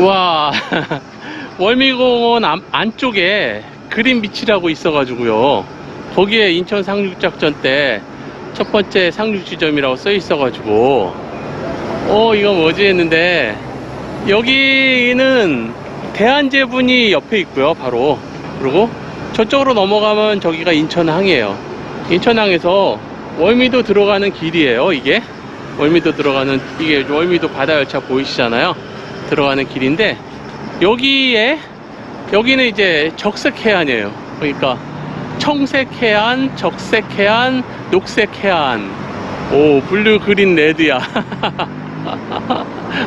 와. 월미공원 안, 안쪽에 그린 비치라고 있어가지고요. 거기에 인천 상륙작전 때 첫 번째 상륙 지점이라고 써 있어가지고. 어 이거 뭐지 했는데 여기는 대한제분이 옆에 있고요 바로. 그리고 저쪽으로 넘어가면 저기가 인천항이에요. 인천항에서 월미도 들어가는 길이에요 이게. 월미도 들어가는 이게 월미도 바다 열차 보이시잖아요 들어가는 길인데 여기에 여기는 이제 적색 해안이에요. 그러니까 청색 해안 적색 해안 녹색 해안. 오 블루 그린 레드야.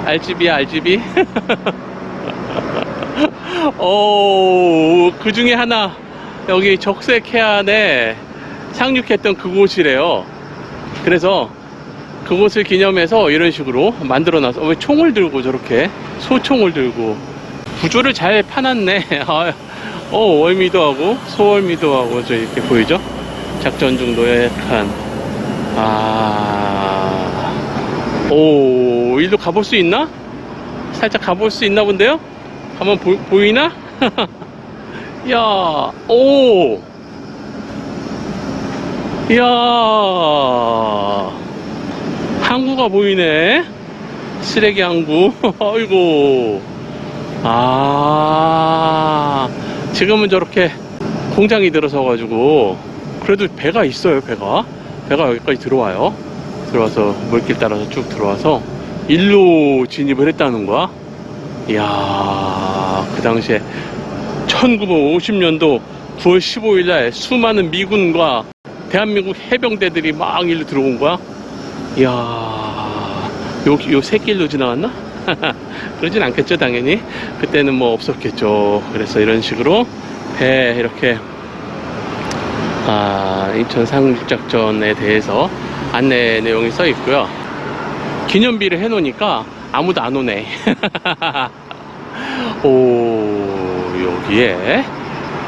RGB야 RGB 오 그 중에 하나. 여기 적색 해안에 상륙했던 그곳이래요. 그래서 그곳을 기념해서 이런 식으로 만들어 놨어. 왜 총을 들고 저렇게 소총을 들고 구조를 잘 파놨네. 아, 어, 월미도 하고 소월미도 하고 저 이렇게 보이죠? 작전 중 노약한 아, 오, 일로 가볼 수 있나? 살짝 가볼 수 있나 본데요? 한번 보, 보이나? 야, 오, 야. 항구가 보이네. 쓰레기 항구. 아이고. 아. 지금은 저렇게 공장이 들어서가지고, 그래도 배가 있어요, 배가. 배가 여기까지 들어와요. 들어와서, 물길 따라서 쭉 들어와서, 일로 진입을 했다는 거야. 이야, 그 당시에 1950년도 9월 15일 날 수많은 미군과 대한민국 해병대들이 막 일로 들어온 거야. 이야, 요, 요 새 길로 지나갔나? 그러진 않겠죠, 당연히. 그때는 뭐 없었겠죠. 그래서 이런 식으로 배 이렇게, 아, 인천 상륙작전에 대해서 안내 내용이 써 있고요. 기념비를 해놓으니까 아무도 안 오네. 오, 여기에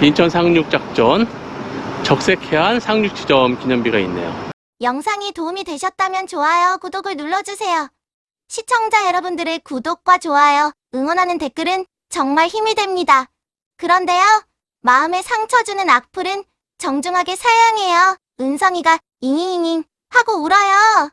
인천 상륙작전 적색해안 상륙지점 기념비가 있네요. 영상이 도움이 되셨다면 좋아요, 구독을 눌러주세요. 시청자 여러분들의 구독과 좋아요, 응원하는 댓글은 정말 힘이 됩니다. 그런데요, 마음에 상처 주는 악플은 정중하게 사양해요. 은성이가 잉잉잉잉 하고 울어요.